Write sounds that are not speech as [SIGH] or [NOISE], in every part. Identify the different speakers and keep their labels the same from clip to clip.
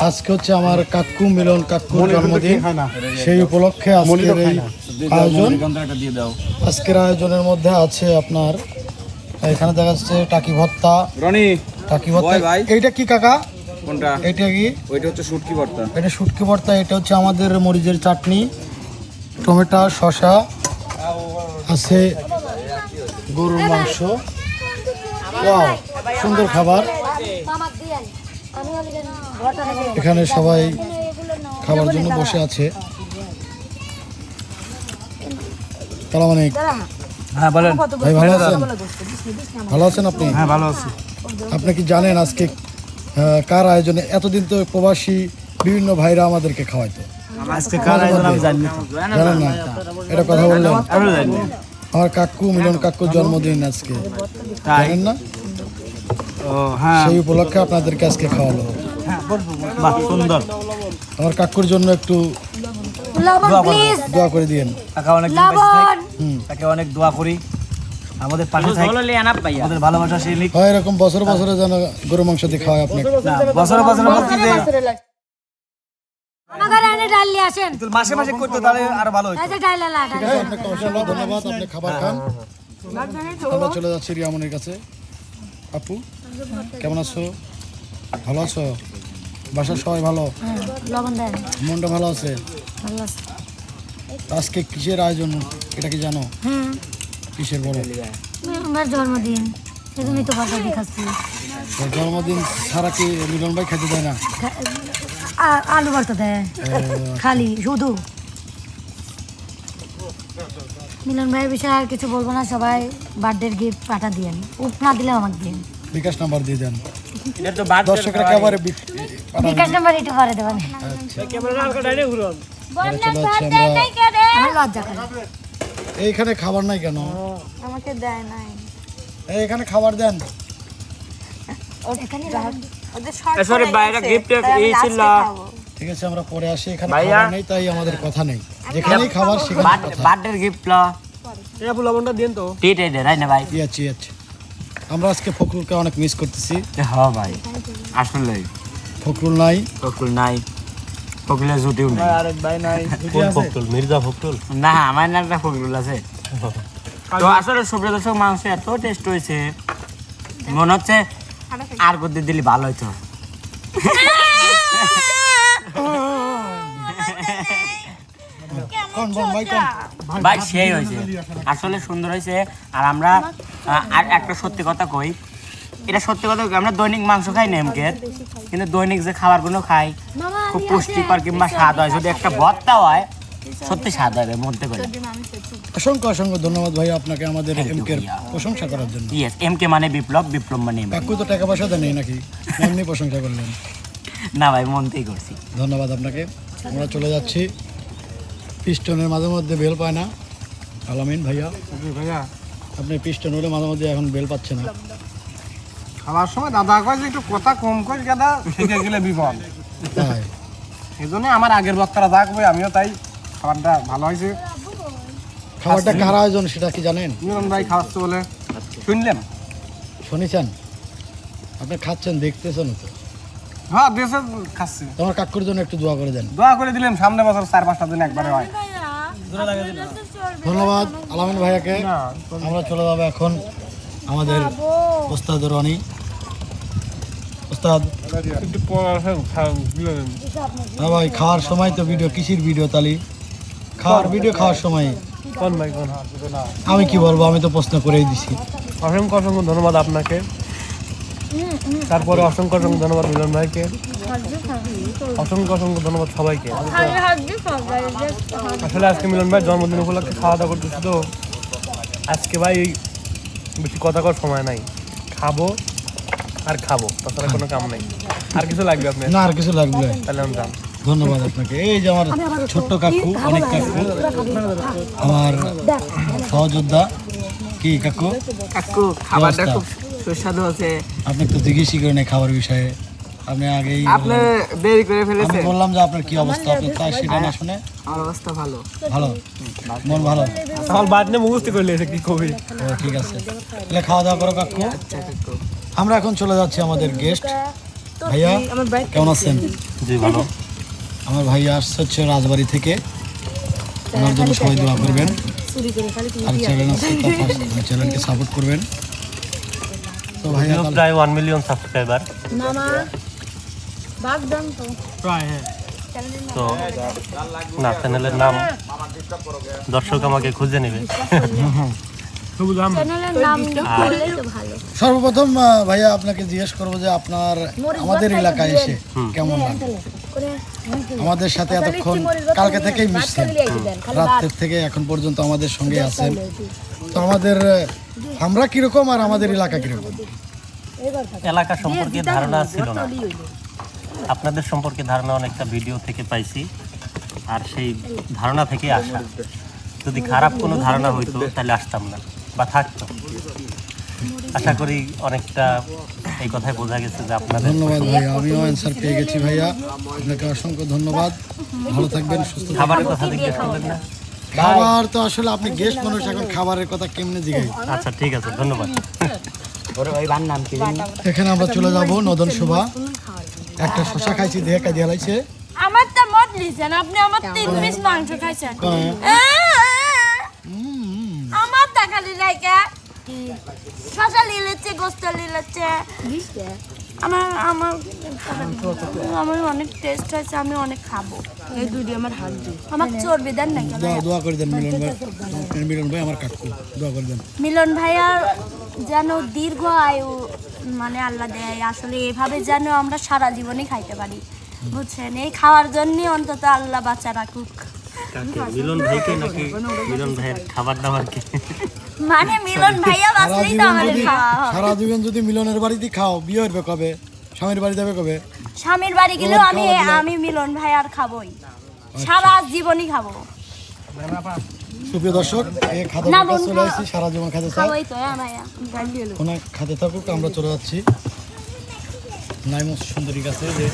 Speaker 1: আজকে হচ্ছে আমার কাকু মিলন কাকুর জন্মদিন। সেই উপলক্ষে আজকের এই আয়োজন। আজকের আয়োজনের মধ্যে আছে আপনার এখানে দেখা যাচ্ছে টাকি ভর্তা।
Speaker 2: রনি
Speaker 1: টাকি ভর্তা।
Speaker 2: ওই
Speaker 1: এইটা কি কাকা?
Speaker 2: কোনটা?
Speaker 1: এটা কি?
Speaker 2: ওইটা হচ্ছে শুটকি ভর্তা।
Speaker 1: এটা শুটকি ভর্তা এটা হচ্ছে আমাদের মরিচের চাটনি টমেটো শসা আছে গরুর মাংস। সুন্দর খাবার। এখানে সবাই খাবার জন্য বসে আছে। অনেক
Speaker 2: হ্যাঁ বলেন।
Speaker 1: ভাই ভালো আছেন? ভালো আছেন আপনি?
Speaker 2: হ্যাঁ ভালো আছি।
Speaker 1: আপনি কি জানেন আজকে কার আয়োজনে? এতদিন তো প্রবাসী বিভিন্ন ভাইরা আমাদেরকে খাওয়াইতো। জানেন না? এটা কথা বললেন। আমার কাকু মিলন কাকুর জন্মদিন আজকে। জানেন না? সেই উপলক্ষে আপনাদেরকে আজকে খাওয়ালো।
Speaker 2: বাহ সুন্দর।
Speaker 1: আমার কাকুর জন্য একটু দোয়া করে দিয়েন।
Speaker 2: কাকা অনেক তাকে অনেক দোয়া করি। আমাদের পাশে আমাদের ভালোবাসা সেই
Speaker 1: হয় এরকম বছর বছরে যেন গরু মাংস দিয়ে খাওয়ায় আপনি।
Speaker 2: না বছরে বছরে বলছি যে
Speaker 3: আমাকে এনে ডাল নিয়ে আসেন।
Speaker 2: তুই মাসে মাসে করতে তাহলে আরও ভালো হতো
Speaker 3: এই যে ডাল আলা ডাল।
Speaker 1: হ্যাঁ, আপনাকে অসংখ্য ধন্যবাদ। আপনি খাবার খান। আমরা চলে যাচ্ছি রিয়ামনির কাছে। আপু? কেমন আছো? ভালো আছো? বাসার সবাই ভালো? মনটা ভালো আছে? আজকে কিসের আয়োজন? এটা কি জানো?
Speaker 3: হ্যাঁ।
Speaker 1: কিসের বলো?
Speaker 3: আমার জন্মদিন। সেজন্যই তো কথা দেখাচ্ছি।
Speaker 1: জন্মদিন ছাড়া কি মিলন ভাই খেতে দেয় না?
Speaker 3: আলু ভর্তা দেয়। খালি শুধু। মিলন ভাইয়ের বিষয়ে আর কিছু বলব না সবাই বার্থডের গিফট পাঠা দিয়ে উপ না দিলেও আমাকে দিন
Speaker 1: বিকাশ নাম্বার দিয়ে দেন।
Speaker 2: এটা তো বাদ
Speaker 1: দর্শকরা একেবারে।
Speaker 3: বিকাশ নাম্বার একটু পরে দেবেন। করে।
Speaker 1: এইখানে খাবার নাই কেন?
Speaker 3: আমাকে দেয় নাই।
Speaker 1: এই এখানে খাবার দেন।
Speaker 3: এখানে
Speaker 4: সরি বাইরে গিফট এই
Speaker 1: ঠিক আছে আমরা পরে আসি। এখানে খাবার নেই তাই আমাদের কথা নেই। যেখানেই খাবার সেখানে
Speaker 4: বার্থডে গিফট ল।
Speaker 2: এটা লবণটা দেন তো।
Speaker 4: টিট এই দে রাই না ভাই।
Speaker 1: ই আছে ই আছে। আমরা আজকে ফখরুলকে অনেক মিস করতেছি।
Speaker 4: হ ভাই। আসলে।
Speaker 1: ফখরুল নাই।
Speaker 4: ফকুল নাই। ফকুলের জুটিও নাই।
Speaker 2: আরেক ভাই নাই।
Speaker 4: না আমার নামটা ফকরুল আছে। তো আসলে সুব্রত দর্শক মাংস এত টেস্ট হয়েছে। মনে হচ্ছে আর করতে দিলে ভালো হইতো।
Speaker 1: কোন [LAUGHS] বোন ভাই
Speaker 4: সেই হয়েছে। আসলে সুন্দর হয়েছে। আর আমরা আর একটা সত্যি কথা কই। এটা সত্যি কথা আমরা দৈনিক মাংস খাই না এমকের কিন্তু দৈনিক যে খাবারগুলো খাই খুব পুষ্টিকর কিংবা স্বাদ হয়। যদি একটা ভর্তা হয় সত্যি স্বাদ হয় মধ্যে করে।
Speaker 1: অসংখ্য অসংখ্য ধন্যবাদ ভাই আপনাকে আমাদের
Speaker 4: ভাইয়া।
Speaker 1: প্রশংসা করার জন্য।
Speaker 4: ইয়েস এম কে মানে বিপ্লব বিপ্লব মানে
Speaker 1: কাকু তো টাকা পয়সা দেয় নাকি? এমনি প্রশংসা করলেন।
Speaker 4: না ভাই মন থেকেই করছি।
Speaker 1: ধন্যবাদ আপনাকে। আমরা চলে যাচ্ছি। পিস্টনের মাঝে মধ্যে বেল পায় না। আলামিন ভাইয়া
Speaker 2: ভাইয়া।
Speaker 1: আপনি পিস্টন হলে মাঝে মধ্যে এখন বেল পাচ্ছে না।
Speaker 2: খাওয়ার সময় দাদা কয় যে একটু কথা কম কর গাদা থেকে গেলে বিপদ।
Speaker 1: তাই।
Speaker 2: এই জন্য আমার আগের বক্তারা যা করবে আমিও তাই খাবারটা ভালো হয়েছে।
Speaker 1: খাবারটা কার আয়োজন সেটা কি জানেন?
Speaker 2: মিলন ভাই খাওয়াচ্ছে বলে। শুনলেন?
Speaker 1: শুনেছেন? আপনি খাচ্ছেন দেখতেছেন তো।
Speaker 2: হ্যাঁ দেশে খাচ্ছি।
Speaker 1: তোমার কাকুর জন্য একটু দোয়া করে দেন।
Speaker 2: দোয়া করে দিলাম সামনে বছর চার পাঁচটা দিন একবারে হয়।
Speaker 1: ধন্যবাদ আলামিন ভাইয়াকে। আমরা চলে যাব এখন আমাদের ওস্তাদ রনি। ওস্তাদ।
Speaker 2: একটু
Speaker 1: হ্যাঁ ভাই খাওয়ার সময় তো ভিডিও কিসির ভিডিও তালি? খাওয়ার ভিডিও খাওয়ার সময়। আমি কি বলব আমি তো প্রশ্ন করেই দিছি।
Speaker 2: অসংখ্য অসংখ্য ধন্যবাদ আপনাকে। তারপরে অসংখ্য অসংখ্য ধন্যবাদ মিলন ভাইকে। অসংখ্য অসংখ্য ধন্যবাদ সবাইকে। আসলে আজকে মিলন ভাই জন্মদিন উপলক্ষে খাওয়া দাওয়া করতেছি তো আজকে ভাই বেশি কথা কর সময় নাই। খাব আর খাব তাছাড়া কোনো কাম নাই। আর কিছু লাগবে আপনার?
Speaker 1: না আর কিছু লাগবে।
Speaker 2: তাহলে আমি যান
Speaker 1: ধন্যবাদ আপনাকে। এই যে আমার ছোট্ট কাকু অনেক কাকু। আমার সহযোদ্ধা। কি কাকু?
Speaker 4: কাকু
Speaker 1: খাবারটা খুব
Speaker 4: সুস্বাদু আছে।
Speaker 1: আপনি তো জিজ্ঞেসই করেন খাবার বিষয়ে। আপনি আগেই
Speaker 4: আপনি দেরি করে
Speaker 1: আমি বললাম যে আপনার কি অবস্থা? আপনি তাই সেটা না শুনে।
Speaker 4: আমার অবস্থা ভালো।
Speaker 1: ভালো? মন ভালো?
Speaker 2: আমার বাদ নিয়ে মুখস্থ করলে এসে কি কবি।
Speaker 1: ও ঠিক আছে। তাহলে খাওয়া দাওয়া করো কাকু। আমরা এখন চলে যাচ্ছি আমাদের গেস্ট ভাইয়া কেমন আছেন?
Speaker 2: জি ভালো।
Speaker 1: আমার ভাইয়া আসছে হচ্ছে রাজবাড়ি থেকে। ওনার জন্য সবাই দোয়া করবেন। আর চ্যানেল আছে তার চ্যানেলকে [LAUGHS] সাপোর্ট করবেন। তো ভাইয়া
Speaker 2: প্রায় ওয়ান মিলিয়ন সাবস্ক্রাইবার
Speaker 4: প্রায় হ্যাঁ।
Speaker 2: তো না চ্যানেলের নাম দর্শক আমাকে খুঁজে নেবে।
Speaker 3: তো
Speaker 1: সর্বপ্রথম ভাইয়া আপনাকে জিজ্ঞেস করব যে আপনার আমাদের এলাকায় এসে কেমন আমাদের সাথে এতক্ষণ কালকে থেকেই মিশছেন। রাত্রের থেকে এখন পর্যন্ত আমাদের সঙ্গে আছেন। তো আমাদের আমরা কীরকম আর আমাদের এলাকা কীরকম?
Speaker 2: এলাকা সম্পর্কে ধারণা ছিল না। আপনাদের সম্পর্কে ধারণা অনেকটা ভিডিও থেকে পাইছি আর সেই ধারণা থেকে আসা। যদি খারাপ কোনো ধারণা হইতো তাহলে আসতাম না বা থাকতো। আশা করি অনেকটা এই কথায় বোঝা গেছে যে আপনাদের
Speaker 1: ধন্যবাদ ভাইয়া আমিও অ্যান্সার পেয়ে গেছি ভাইয়া। আপনাকে অসংখ্য ধন্যবাদ। ভালো থাকবেন সুস্থ
Speaker 2: খাবারের কথা জিজ্ঞেস করলেন না।
Speaker 1: খাবার তো আসলে আপনি গেস্ট মানুষ এখন খাবারের কথা কেমনে জিগাই?
Speaker 2: আচ্ছা ঠিক আছে ধন্যবাদ।
Speaker 4: ওরে ভাই বার নাম কি? জানি
Speaker 1: এখানে আমরা চলে যাব নদন শোভা। একটা শশা খাইছি দেখে কাজে হালাইছে
Speaker 5: আমার তো মত লিছেন আপনি আমার তিন পিস মাংস খাইছেন। আমার দেখালি লাইকা শশা লিলেছে গোস্ত লিলেছে। আমার আমার আমার অনেক টেস্ট হয়েছে আমি অনেক খাব। এই দুটি আমার হাত দিয়ে। আমাকে চর্বি দেন না
Speaker 1: দোয়া দোয়া করে দেন মিলন ভাই। মিলন ভাই আমার কাকু দোয়া করে দেন।
Speaker 5: মিলন ভাইয়ার যেন দীর্ঘ আয়ু মানে আল্লাহ দেয় আসলে এভাবে যেন আমরা সারা জীবনই খাইতে পারি বুঝছেন? এই খাওয়ার জন্যই অন্তত আল্লাহ বাচ্চা রাখুক।
Speaker 2: কাকে? মিলন ভাইকে নাকি মিলন ভাইয়ের খাবার দাবারকে
Speaker 5: মানে মিলন ভাইয়া
Speaker 1: সারা
Speaker 5: বাঁচলেই তো আমাদের খাওয়া হবে।
Speaker 1: সারা জীবন যদি মিলনের বাড়িতে খাও বিয়ে হবে কবে? স্বামীর বাড়ি যাবে কবে?
Speaker 5: স্বামীর বাড়ি গেলেও আমি আমি মিলন ভাই আর খাবোই। সারা জীবনই খাব।
Speaker 1: সুপ্রিয় দর্শক এই খাদ্য। চলে আসছি সারা জীবন খাতে চাই
Speaker 5: হ্যাঁ
Speaker 1: ওনার খাতে থাকুক আমরা চলে যাচ্ছি। নাইমস সুন্দরী কাছে যে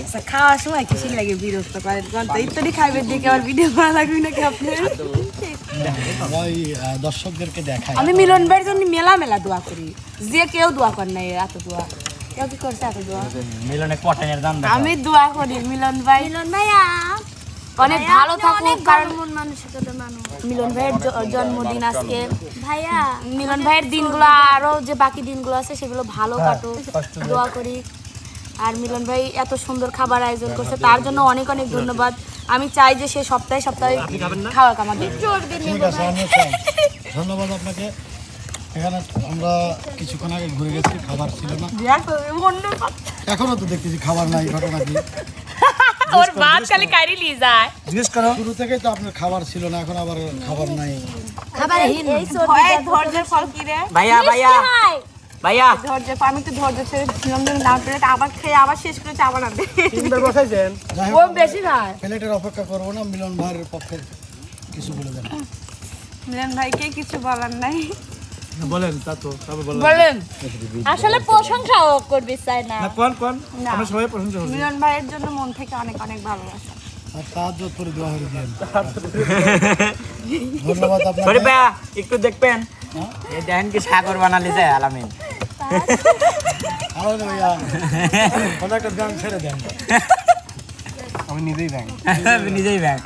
Speaker 6: আচ্ছা, খাওয়ার সময় কিসি লাগে বিরক্ত করে কারণ তো ইত্যাদি খাইবে দেখে আবার ভিডিও করা লাগবে নাকি আপনার?
Speaker 1: ওই দর্শকদেরকে দেখায়।
Speaker 6: আমি মিলন ভাইয়ের জন্য মেলা মেলা দোয়া করি। যে কেউ দোয়া করে নাই এত দোয়া। কেউ কি করছে এত দোয়া?
Speaker 4: মিলনে পটেনের দাম
Speaker 6: আমি দোয়া করি মিলন ভাই।
Speaker 5: মিলন ভাইয়া।
Speaker 6: অনেক ভালো থাকুক
Speaker 5: অনেক
Speaker 6: কারণ
Speaker 5: ভালো মন মানসিকতার মানুষ।
Speaker 6: মিলন ভাইয়ের জন্মদিন আজকে?
Speaker 5: ভাইয়া
Speaker 6: মিলন ভাইয়ের দিনগুলো আরও যে বাকি দিনগুলো আছে সেগুলো ভালো কাটুক। দোয়া করি। আর মিলন ভাই এত সুন্দর খাবার আয়োজন করছে তার জন্য অনেক অনেক ধন্যবাদ। আমি চাই যে সে সপ্তাহে সপ্তাহে খাওয়াক আমাদের
Speaker 1: ঠিক আছে আমিও ধন্যবাদ আপনাকে। এখানে আমরা কিছুক্ষণ আগে ঘুরে গেছি খাবার ছিল না। এখনও তো দেখতেছি খাবার নাই ঘটনা কি? [LAUGHS]
Speaker 6: ওর ভাত খালি নিয়ে যায়।
Speaker 1: শুরু থেকেই তো আপনার খাবার ছিল না এখন আবার খাবার নাই।
Speaker 5: খাবারহীন
Speaker 6: ধৈর্যের ফল কি রে?
Speaker 4: ভাইয়া ভাইয়া। ভাইয়া।
Speaker 6: ধৈর্য আমি একটু ধৈর্য ছেড়ে না করে আবার খেয়ে আবার শেষ করেছে আবার আনবে
Speaker 1: যাই
Speaker 6: ও বেশি
Speaker 1: প্লেটের অপেক্ষা করব না মিলন ভাইয়ের পক্ষে কিছু বলে দেন।
Speaker 6: মিলন ভাইকে কিছু বলার নাই।
Speaker 2: বলেন তা তো তবে বলেন।
Speaker 6: বলেন।
Speaker 5: আসলে প্রশংসাও করবি চাই না?
Speaker 2: কোন কোন?
Speaker 6: না।
Speaker 2: সবাই প্রশংসা
Speaker 6: মিলন ভাইয়ের জন্য মন থেকে অনেক অনেক ভালোবাসা।
Speaker 1: আর তার যত করে দোয়া করে দেন [LAUGHS] ধন্যবাদ
Speaker 4: সরি
Speaker 1: আপনাকে
Speaker 4: একটু দেখবেন। এই দেখেন কি সাগর বানালি যায় আলামিন।
Speaker 1: ভাইয়া কোনো একটা গান ছেড়ে দেন।
Speaker 2: আমি নিজেই [LAUGHS]
Speaker 4: নিজেই ব্যাগ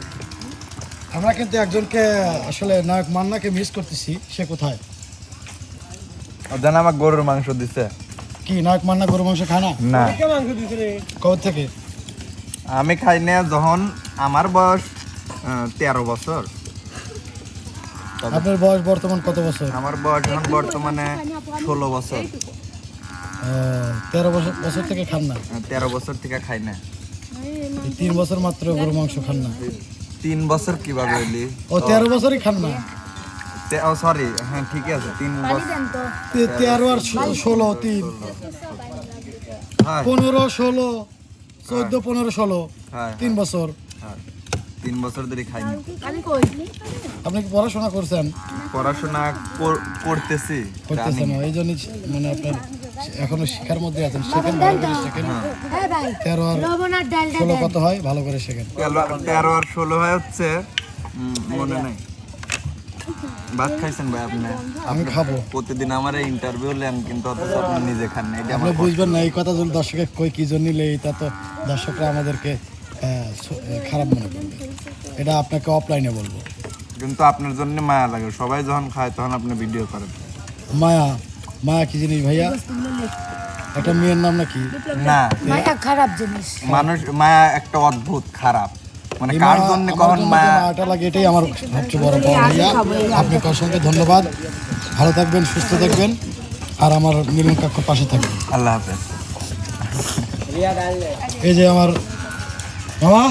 Speaker 1: আমরা কিন্তু একজনকে আসলে নায়ক মান্নাকে মিস করতেছি সে কোথায়?
Speaker 7: গরুর মাংস দিছে।
Speaker 1: কি নায়ক মান্না গরু মাংস খায় না?
Speaker 7: না।
Speaker 1: কবে থেকে?
Speaker 7: আমি খাই না যখন আমার বয়স তেরো বছর।
Speaker 1: আপনার বয়স বর্তমান কত বছর?
Speaker 7: আমার বয়স এখন বর্তমানে ষোলো বছর।
Speaker 1: তেরো বছর বছর থেকে খান না?
Speaker 7: তেরো বছর থেকে খাই না।
Speaker 1: তিন বছর মাত্র গরু মাংস খান না?
Speaker 7: তিন বছর কীভাবে
Speaker 1: ও তেরো বছরই খান না?
Speaker 7: ও সরি হ্যাঁ ঠিক আছে তিন বছর
Speaker 1: তেরো আর ষোলো তিন।
Speaker 7: হ্যাঁ।
Speaker 1: পনেরো ষোলো চোদ্দ পনেরো ষোলো
Speaker 7: হ্যাঁ
Speaker 1: তিন বছর।
Speaker 7: হ্যাঁ। তিন বছর ধরে খাই
Speaker 1: আপনি কি পড়াশোনা করছেন?
Speaker 7: পড়াশোনা করতেছি
Speaker 1: করতেছেন এই জন্যই মানে আপনার এখনও শিখার মধ্যে আছেন। শেখেন ভালো করে শেখেন।
Speaker 3: হ্যাঁ।
Speaker 1: তেরো আর
Speaker 3: লবণ আর ডালটা
Speaker 1: ষোলো কত হয়? ভালো করে শেখেন।
Speaker 7: তেরো- তেরো আর ষোলো হয় হচ্ছে মনে নাই। ভাত খাইছেন ভাই আপনি?
Speaker 1: আমি খাব।
Speaker 7: প্রতিদিন আমার এই ইন্টারভিউ নেন কিন্তু অথচ আপনি নিজে খান না এটা
Speaker 1: আপনি বুঝবেন না এই কথা যদি দর্শকের কই কি জন্য নিলে এটা তো দর্শকরা আমাদেরকে খারাপ মনে করবে। এটা আপনাকে অফলাইনে বলব।
Speaker 7: কিন্তু আপনার জন্য মায়া লাগে। সবাই যখন খায় তখন আপনি ভিডিও করেন।
Speaker 1: মায়া মায়া কি জিনিস ভাইয়া? একটা মেয়ের নাম নাকি?
Speaker 7: না।
Speaker 3: মায়া খারাপ জিনিস।
Speaker 7: মানুষ মায়া একটা অদ্ভুত খারাপ। মানে কার জন্য
Speaker 1: আমার
Speaker 7: কখন
Speaker 1: যে মায়াটা লাগে এটাই আমার সবচেয়ে বড় পাওয়া ভাইয়া আপনাকে অসংখ্য ধন্যবাদ। ভালো থাকবেন সুস্থ থাকবেন আর আমার মিলন কাকুর পাশে থাকবেন।
Speaker 7: আল্লাহ হাফেজ।
Speaker 1: এই যে আমার মামা।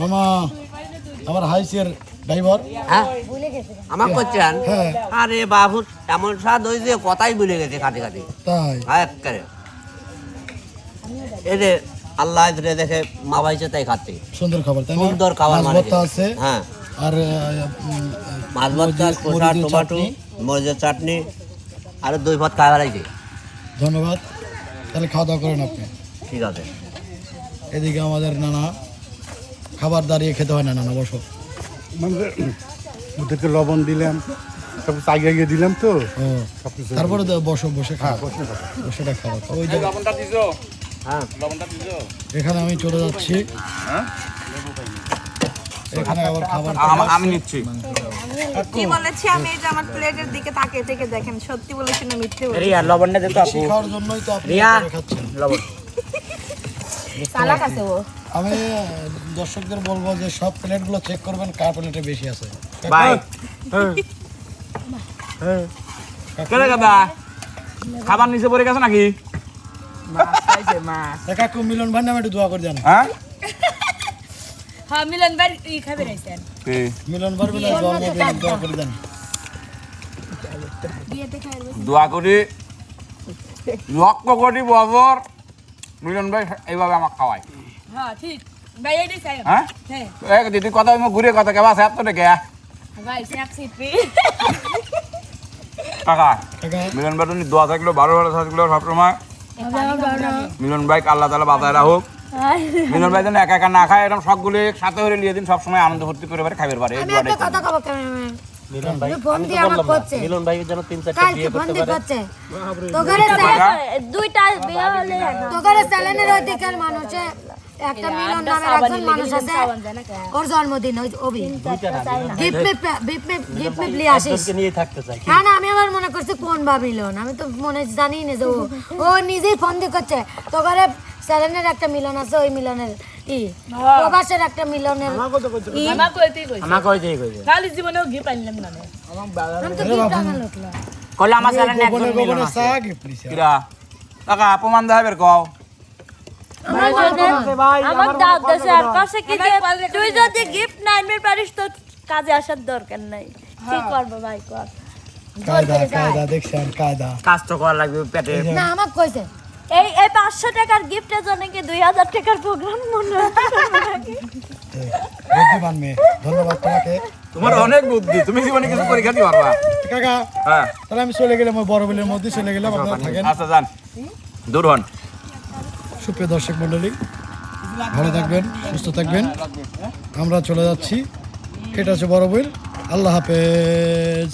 Speaker 1: মামা আমার হাইসের ড্রাইভার।
Speaker 8: আমার করছেন
Speaker 1: হ্যাঁ।
Speaker 8: আরে বাবু এমন স্বাদ ওই যে কথাই ভুলে গেছে কাটে কাটে
Speaker 1: তাই?
Speaker 8: একেবারে এরে আল্লাহ ধরে দেখে মা ভাইছে তাই খাচ্ছে।
Speaker 1: সুন্দর খাবার তাই
Speaker 8: সুন্দর খাবার মানে
Speaker 1: আছে
Speaker 8: হ্যাঁ।
Speaker 1: আর
Speaker 8: মাছ ভর্তা
Speaker 1: মরিচের
Speaker 8: টমাটো
Speaker 1: চাটনি।
Speaker 8: মরিচের চাটনি আর দুই ভাত খাওয়া বেড়াইছে
Speaker 1: ধন্যবাদ। তাহলে খাওয়া দাওয়া করেন আপনি।
Speaker 8: ঠিক আছে।
Speaker 1: এদিকে আমাদের নানা খাবার দাঁড়িয়ে খেতে হয় না নানা বসো।
Speaker 9: মানে ওদেরকে লবণ দিলাম সব আগে আগে দিলাম তো।
Speaker 1: তারপরে বসো বসে খাও। বসে খাওয়া তো ওই যে এখানে আমি চলে যাচ্ছি। এখানে আবার খাবার
Speaker 7: আমি নিচ্ছি।
Speaker 5: কি বলেছি? আমি এই যে আমার প্লেটের দিকে তাকিয়ে থেকে দেখেন সত্যি বলেছি না মিথ্যে বলেছি?
Speaker 4: রিয়া লবণটা দিতে আপু।
Speaker 1: খাওয়ার জন্যই তো আপনি
Speaker 4: রিয়া। লবণ।
Speaker 5: চালাক আছে ও।
Speaker 1: আমি দর্শকদের বলব যে সব প্লেটগুলো চেক করবেন কার প্লেটে বেশি আছে।
Speaker 4: বাই। গাদা খাবার নিচে পড়ে গেছে নাকি?
Speaker 1: কাকু মিলন ভাই নামে একটু দোয়া করে দেন
Speaker 7: হ্যাঁ?
Speaker 6: হ্যাঁ মিলন ভাই ই খাবে রাইছেন।
Speaker 1: মিলন ভাই বলে দোয়া করে দেন
Speaker 10: দোয়া করি। লক্ষ কোটি বছর মিলন ভাই এইভাবে আমাকে খাওয়ায়।
Speaker 6: হ্যাঁ ঠিক। ভাই
Speaker 10: হ্যাঁ? এক দিদি কথা আমি ঘুরে কথা কেবা স্যার তো ডেকে
Speaker 6: ভাই
Speaker 10: কাকা মিলন ভাই তুমি দোয়া থাকল ভালো ভালো থাকল সবসময়। মিলন ভাই আল্লাহ তালা বাতায় রাখুক। মিলন ভাই যেন একা একা না খায় এরকম সবগুলো সাথে হয়ে নিয়ে দিন সবসময় আনন্দ ভর্তি করে পারে খাইবার পারে
Speaker 3: কথা
Speaker 2: মিলন ভাই
Speaker 3: ফোন
Speaker 2: আমি তো
Speaker 3: দিয়ে আমাকে
Speaker 2: বললাম না
Speaker 3: করছে।
Speaker 2: মিলন ভাই যেন তিন চারটা বিয়ে করতে পারে।
Speaker 3: করছে। তোকারে
Speaker 5: দুইটা বিয়ে হলে
Speaker 3: তোকারে চ্যানেলের অধিকার মানুষে। একটা মিলন নামের একজন মানুষ আছে। ওর জন্মদিন ওই অবি গিফট মে গিফট মে গিফট মে লিয়ে আসিস।
Speaker 2: একজনকে নিয়ে থাকতে চাই।
Speaker 3: না না আমি আবার মনে করছি কোন বা মিলন? আমি তো মনে জানি না যে ও ও নিজেই ফোন দিয়ে করছে। তোকারে চ্যানেলের একটা মিলন আছে ওই মিলনের ই প্রবাসের একটা মিলনের
Speaker 6: আমার কইতেই কইছে।
Speaker 4: আমার কই কইছে।
Speaker 6: খালি জীবনেও গিফট আনলাম না
Speaker 3: আমি। তো গিফট আনা লোকলা
Speaker 4: কইলে আমার চ্যানেলে একজন মিলন আছে।
Speaker 1: চা গিফট দিছে
Speaker 10: কিরা? কাকা অপমান দেয় বের কও।
Speaker 5: আমার দাঁত দেশে আর কাছে কি তুই যদি গিফট না আনবে পারিস তো কাজে আসার দরকার নাই। কি করব ভাই কর।
Speaker 1: কায়দা কায়দা দেখছেন কায়দা।
Speaker 4: কাজ তো করা লাগবে পেটে
Speaker 3: না আমাকে কইছে।
Speaker 5: এই এই পাঁচশো টাকার গিফটের জন্য কি দুই হাজার টাকার প্রোগ্রাম মনে
Speaker 1: বুদ্ধিমান মেয়ে ধন্যবাদ তোমাকে।
Speaker 10: তোমার অনেক বুদ্ধি তুমি জীবনে কিছু পরীক্ষা দিতে পারবা।
Speaker 1: কাকা
Speaker 10: হ্যাঁ।
Speaker 1: তাহলে আমি চলে গেলাম ওই বড় বিলের মধ্যে চলে গেলাম আপনারা থাকেন।
Speaker 10: আচ্ছা যান। দূর হন।
Speaker 1: সুপ্রিয় দর্শক মণ্ডলী ভালো থাকবেন সুস্থ থাকবেন। আমরা চলে যাচ্ছি। এটা হচ্ছে বড় বিল। আল্লাহ হাফেজ।